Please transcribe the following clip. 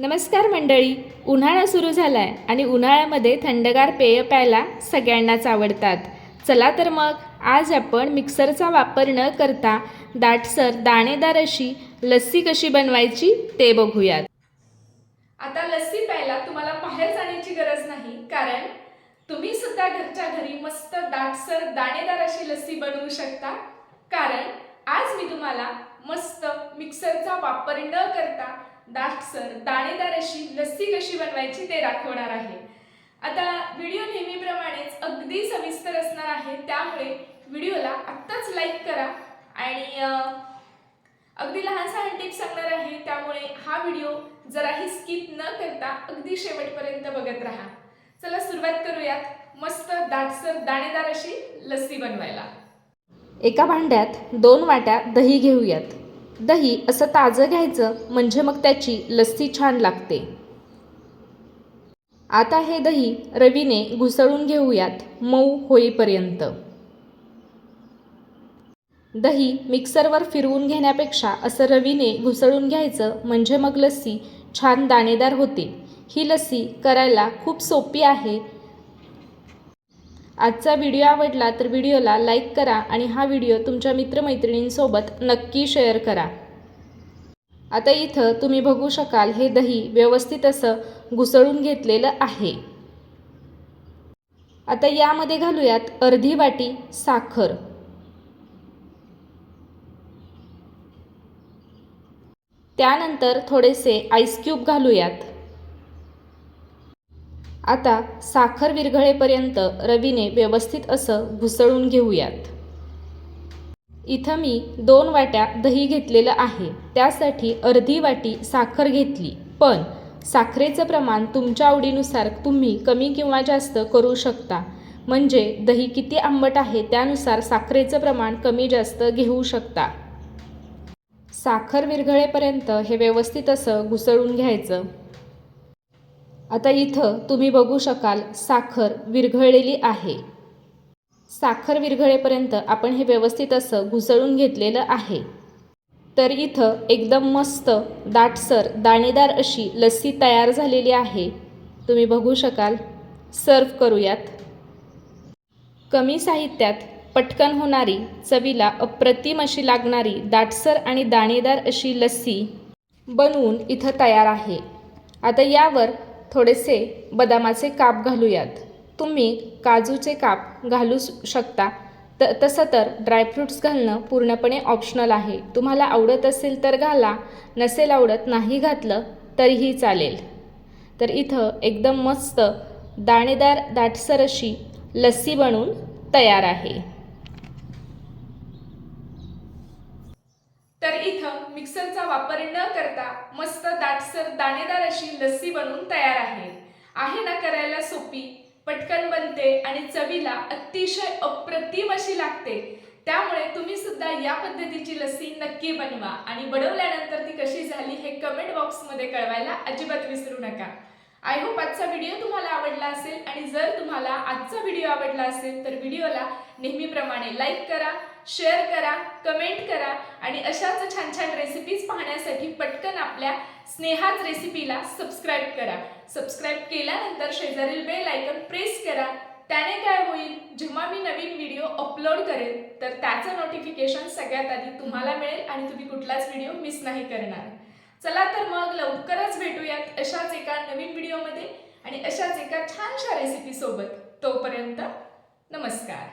नमस्कार मंडळी उन्हाळा सुरू झाला आहे आणि उन्हाळ्यामध्ये थंडगार पेय प्यायला सगळ्यांनाच आवडतात. चला तर मग आज आपण मिक्सरचा वापर न करता दाटसर दाणेदार अशी लस्सी कशी बनवायची ते बघूयात. आता लस्सी प्यायला तुम्हाला बाहेर जाण्याची गरज नाही कारण तुम्ही सुद्धा घरच्या घरी मस्त दाटसर दाणेदार अशी लस्सी बनवू शकता. कारण आज मी तुम्हाला मस्त मिक्सरचा वापर न करता दाटसर दाणेदार अशी लस्सी कशी बनवायची ते दाखवणार आहे. आता व्हिडिओ नेहमीप्रमाणेच अगदी सविस्तर असणार आहे त्यामुळे व्हिडिओला आत्ताच लाईक करा आणि अगदी लहान सहान टिप्स सांगणार आहे त्यामुळे हा व्हिडिओ जराही स्किप न करता अगदी शेवटपर्यंत बघत राहा. चला सुरुवात करूयात मस्त दाटसर दाणेदार अशी लस्सी बनवायला. एका भांड्यात दोन वाट्या दही घेऊयात. दही असं ताजं घ्यायचं म्हणजे मग त्याची लस्सी छान लागते. आता हे दही रवीने घुसळून घेऊयात मऊ होईपर्यंत. दही मिक्सरवर फिरवून घेण्यापेक्षा असं रवीने घुसळून घ्यायचं म्हणजे मग लस्सी छान दाणेदार होते. ही लस्सी करायला खूप सोपी आहे आजचा व्हिडिओ आवडला तर व्हिडिओला लाईक करा आणि हा व्हिडिओ तुमच्या मित्रमैत्रिणींसोबत नक्की शेअर करा. आता इथं तुम्ही बघू शकाल हे दही व्यवस्थित असं घुसळून घेतलेलं आहे. आता यामध्ये घालूयात अर्धी वाटी साखर. त्यानंतर थोडेसे आईस क्यूब घालूयात. आता साखर विरघळेपर्यंत रवीने व्यवस्थित असं घुसळून घेऊयात. इथं मी दोन वाट्या दही घेतलेलं आहे. त्यासाठी अर्धी वाटी साखर घेतली. पण साखरेचं प्रमाण तुमच्या आवडीनुसार तुम्ही कमी किंवा जास्त करू शकता. म्हणजे दही किती आंबट आहे त्यानुसार साखरेचं प्रमाण कमी जास्त घेऊ शकता. साखर विरघळेपर्यंत हे व्यवस्थित असं घुसळून घ्यायचं. आता इथं तुम्ही बघू शकाल साखर विरघळलेली आहे. साखर विरघळेपर्यंत आपण हे व्यवस्थित असं घुसळून घेतलेलं आहे. तर इथं एकदम मस्त दाटसर दाणेदार अशी लस्सी तयार झालेली आहे. तुम्ही बघू शकाल. सर्व करूयात. कमी साहित्यात पटकन होणारी चवीला अप्रतिम अशी लागणारी दाटसर आणि दाणेदार अशी लस्सी बनवून इथं तयार आहे. आता यावर थोडेसे बदामाचे काप घालूयात. तुम्ही काजूचे काप घालू शकता. त तसं तर ड्रायफ्रूट्स घालणं पूर्णपणे ऑप्शनल आहे. तुम्हाला आवडत असेल तर घाला नसेल आवडत नाही घातलं तरीही चालेल. तर इथं एकदम मस्त दाणेदार दाटसर अशी लस्सी बनवून तयार आहे. तर इथं मिक्सरचा वापर न करता मस्त दाटसर दाणेदार अशी लस्सी बनवून तयार आहे. आहे ना करायला सोपी पटकन बनते आणि चवीला अतिशय अप्रतिम अशी लागते. त्यामुळे तुम्ही सुद्धा या पद्धतीची लस्सी नक्की बनवा आणि बनवल्यानंतर ती कशी झाली हे कमेंट बॉक्समध्ये कळवायला अजिबात विसरू नका. आय होप आजचा व्हिडिओ तुम्हाला आवडला असेल आणि जर तुम्हाला आजचा व्हिडिओ आवडला असेल तर व्हिडिओला नेहमीप्रमाणे लाईक करा. शेअर करा कमेंट करा आणि अशाच छान छान रेसिपीज पाहण्यासाठी पटकन आपल्या स्नेहाच रेसिपीला सबस्क्राईब करा. सबस्क्राईब केल्यानंतर शेजारील बेल आयकन प्रेस करा. त्याने काय होईल? जेव्हा मी नवीन व्हिडिओ अपलोड करेल तर त्याचं नोटिफिकेशन सगळ्यात आधी तुम्हाला मिळेल आणि तुम्ही कुठलाच व्हिडिओ मिस नाही करणार. चला तर मग लवकरच भेटूयात अशाच एका नवीन व्हिडिओमध्ये आणि अशाच एका छानशा रेसिपीसोबत तोपर्यंत नमस्कार.